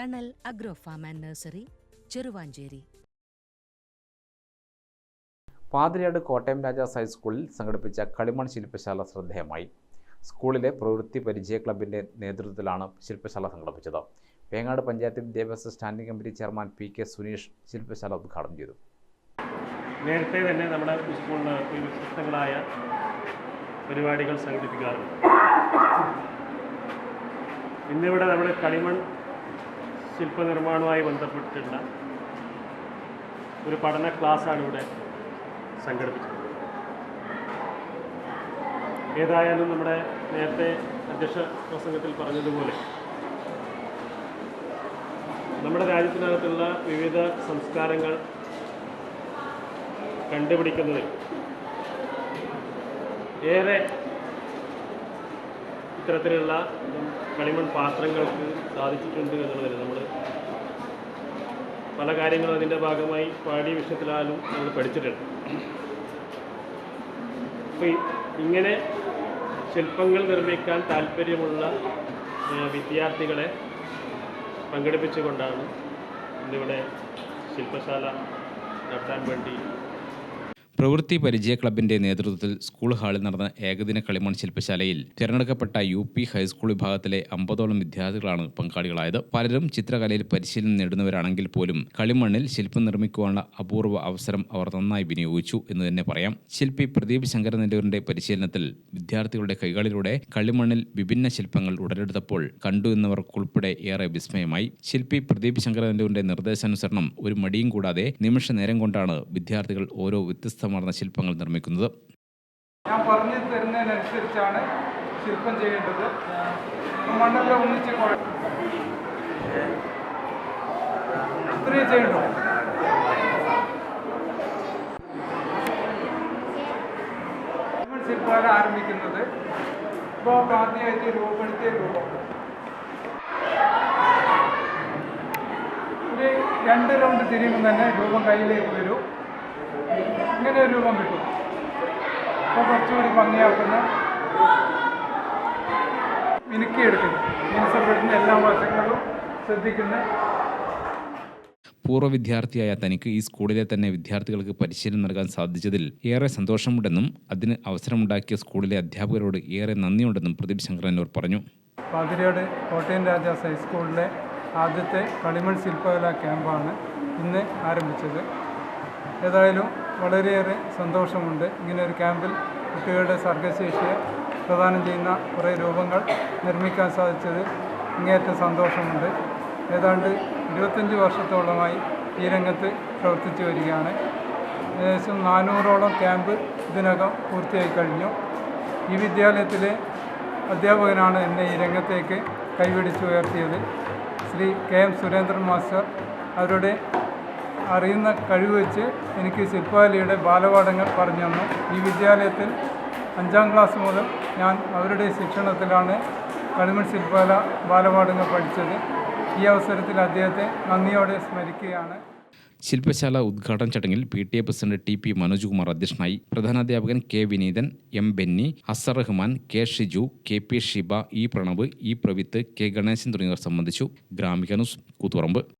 Thanal agro farm and nursery Cheruvancheri. Pathiriyad Kottayam Rajas ഹൈസ്കൂളിൽ സംഘടിപ്പിച്ച കളിമൺ ശില്പശാല ശ്രദ്ധേയമായി. സ്കൂളിലെ പ്രവൃത്തി പരിചയ ക്ലബിന്റെ നേതൃത്വത്തിലാണ് ശില്പശാല സംഘടിപ്പിച്ചത്. വേങ്ങാട് പഞ്ചായത്ത് വിദ്യാഭ്യാസ standing committee chairman P K Suneesh ശില്പശാല ഉദ്ഘാടനം ചെയ്തു. നേരത്തെ തന്നെ നമ്മുടെ സ്കൂളിന് വ്യത്യസ്തങ്ങളായ പരിപാടികൾ സംഘടിപ്പിക്കാറുണ്ട്. ഇന്നിവിടെ നമ്മുടെ കളിമൺ ശില്പനിർമ്മാണവുമായി ബന്ധപ്പെട്ടിട്ടുള്ള ഒരു പഠന ക്ലാസ്സാണ് ഇവിടെ സംഘടിപ്പിച്ചത് ഏതായാലും നമ്മുടെ നേരത്തെ അധ്യക്ഷ പ്രസംഗത്തിൽ പറഞ്ഞതുപോലെ നമ്മുടെ രാജ്യത്തിനകത്തുള്ള വിവിധ സംസ്കാരങ്ങൾ കണ്ടുപിടിക്കുന്നതിൽ ഏറെ ഇത്തരത്തിലുള്ള കളിമൺ പാത്രങ്ങൾക്ക് സാധിച്ചിട്ടുണ്ട് എന്നുള്ളതിൽ നമ്മൾ പല കാര്യങ്ങളും അതിന്റെ ഭാഗമായി പാഠ്യ വിഷയത്തിലായാലും നമ്മൾ പഠിച്ചിട്ടുണ്ട്. അപ്പോൾ ഇങ്ങനെ ശില്പങ്ങൾ നിർമ്മിക്കാൻ താല്പര്യമുള്ള വിദ്യാർത്ഥികളെ പങ്കെടുപ്പിച്ചുകൊണ്ടാണ് ഇന്നിവിടെ ശില്പശാല നടത്താൻ വേണ്ടി പ്രവൃത്തി പരിചയ ക്ലബിന്റെ നേതൃത്വത്തിൽ സ്കൂൾ ഹാളിൽ നടന്ന ഏകദിന കളിമൺ ശില്പശാലയിൽ തിരഞ്ഞെടുക്കപ്പെട്ട യു പി ഹൈസ്കൂൾ വിഭാഗത്തിലെ അമ്പതോളം വിദ്യാർത്ഥികളാണ് പങ്കാളികളായത്. പലരും ചിത്രകലയിൽ പരിശീലനം നേടുന്നവരാണെങ്കിൽ പോലും കളിമണ്ണിൽ ശില്പം നിർമ്മിക്കുവാനുള്ള അപൂർവ അവസരം അവർ നന്നായി വിനിയോഗിച്ചു എന്ന് തന്നെ പറയാം. ശില്പി പ്രദീപ് ശങ്കരനെല്ലൂരിന്റെ പരിശീലനത്തിൽ വിദ്യാർത്ഥികളുടെ കൈകളിലൂടെ കളിമണ്ണിൽ വിഭിന്ന ശില്പങ്ങൾ ഉടലെടുത്തപ്പോൾ കണ്ടു എന്നവർക്കുൾപ്പെടെ ഏറെ വിസ്മയമായി. ശില്പി പ്രദീപ് ശങ്കരനെല്ലൂരിന്റെ നിർദ്ദേശാനുസരണം ഒരു മടിയും കൂടാതെ നിമിഷ നേരം കൊണ്ടാണ് വിദ്യാർത്ഥികൾ ഓരോ വ്യത്യസ്തമാർന്ന ശില്പങ്ങൾ നിർമ്മിക്കുന്നത്. ഞാൻ പറഞ്ഞു തരുന്നതിനനുസരിച്ചാണ് ശില്പം ചെയ്യേണ്ടത്. മണ്ണെല്ലാം ഒന്നിച്ച് ചെയ്യണ്ടോ. ശില്പകല ആരംഭിക്കുന്നത് ഇപ്പോൾ ആദ്യമായിട്ട് രൂപപ്പെടുത്തിയ രൂപം ഒരു രണ്ട് റൗണ്ട് തിരിയുമ്പോൾ തന്നെ രൂപം കയ്യിലേക്ക് വരും. ഇങ്ങനെ ഒരു രൂപം കിട്ടും? അപ്പോൾ കുറച്ചുകൂടി ഭംഗിയാക്കുന്ന മിനുക്കിയെടുക്കുന്നു മിനുസപ്പെടുന്ന എല്ലാ വശങ്ങളും ശ്രദ്ധിക്കുന്ന പൂർവ വിദ്യാർത്ഥിയായ തനിക്ക് ഈ സ്കൂളിലെ തന്നെ വിദ്യാർത്ഥികൾക്ക് പരിശീലനം നൽകാൻ സാധിച്ചതിൽ ഏറെ സന്തോഷമുണ്ടെന്നും അതിന് അവസരമുണ്ടാക്കിയ സ്കൂളിലെ അധ്യാപകരോട് ഏറെ നന്ദിയുണ്ടെന്നും പ്രദീപ് ശങ്കരനൂർ പറഞ്ഞു. പാതിരിയോട് കോട്ടയം രാജാസ് ഹൈസ്കൂളിലെ ആദ്യത്തെ കളിമൺ ശില്പകലാ ക്യാമ്പാണ് ഇന്ന് ആരംഭിച്ചത്. ഏതായാലും വളരെയേറെ സന്തോഷമുണ്ട്. ഇങ്ങനെ ഒരു ക്യാമ്പിൽ കുട്ടികളുടെ സർഗശേഷിയെ പ്രദാനം ചെയ്യുന്ന കുറേ രൂപങ്ങൾ നിർമ്മിക്കാൻ സാധിച്ചത് ഇങ്ങേറ്റം സന്തോഷമുണ്ട്. ഏതാണ്ട് ഇരുപത്തഞ്ച് വർഷത്തോളമായി ഈ രംഗത്ത് പ്രവർത്തിച്ചു വരികയാണ്. ഏകദേശം നാനൂറോളം ക്യാമ്പ് ഇതിനകം പൂർത്തിയായി കഴിഞ്ഞു. ഈ വിദ്യാലയത്തിലെ അധ്യാപകനാണ് എന്നെ ഈ രംഗത്തേക്ക് കൈപിടിച്ച് ഉയർത്തിയത്. Shri K M Surendran master അവരുടെ അറിയുന്ന കഴിവ് വെച്ച് എനിക്ക് ശില്പകലയുടെ ബാലപാഠങ്ങൾ പറഞ്ഞു തന്നു. ഈ വിദ്യാലയത്തിൽ അഞ്ചാം ക്ലാസ് മുതൽ ഞാൻ അവരുടെ ശിക്ഷണത്തിലാണ് കളിമൺ ശില്പകല ബാലപാഠങ്ങൾ പഠിച്ചത്. ഈ അവസരത്തിൽ അദ്ദേഹത്തെ നന്ദിയോടെ സ്മരിക്കുകയാണ്. ശില്പശാല ഉദ്ഘാടന ചടങ്ങിൽ P T A president T P Manoj Kumar അധ്യക്ഷനായി പ്രധാനാധ്യാപകൻ K Vineethan M Benny Hasar Rahman K Shiju K P Shiba E Pranav E Pravith K Ganesan തുടങ്ങിയവർ സംബന്ധിച്ചു. Gramika news Koothuparamba.